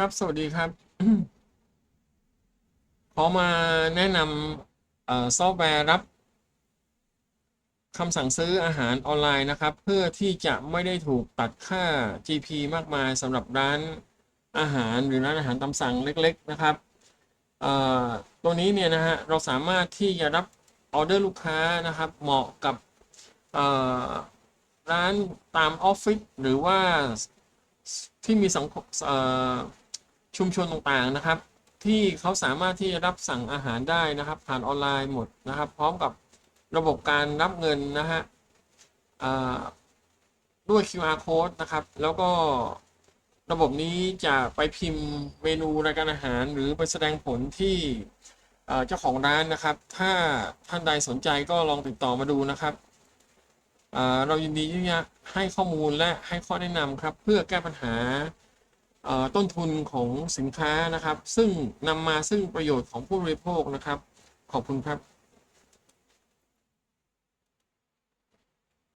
ครับ สวัสดีครับ ขอมาแนะนำซอฟต์แวร์รับคำสั่งซื้ออาหารออนไลน์นะครับ เพื่อที่จะไม่ได้ถูกตัดค่า GP มากมายสำหรับร้านอาหารหรือร้านอาหารตามสั่งเล็ก ๆ นะครับตัวนี้เนี่ยนะฮะเราสามารถที่จะรับออเดอร์ลูกค้านะครับ เหมาะกับร้านตามออฟฟิศหรือว่าที่มีสังคม ชุมชนต่างๆนะครับ ที่เขาสามารถที่จะรับสั่งอาหารได้นะครับ ผ่านออนไลน์หมดนะครับ พร้อมกับระบบการรับเงินนะฮะด้วย QR code นะครับ แล้วก็ระบบนี้จะไปพิมพ์เมนูรายการอาหาร หรือไปแสดงผลที่เจ้าของร้านนะครับ ถ้าท่านใดสนใจก็ลองติดต่อมาดูนะครับ เรายินดีที่จะให้ข้อมูลและให้ข้อแนะนำครับ เพื่อแก้ปัญหา ต้นทุนของสินค้านะครับ ซึ่งนำมาซึ่งประโยชน์ของผู้บริโภคนะครับ ขอบคุณครับ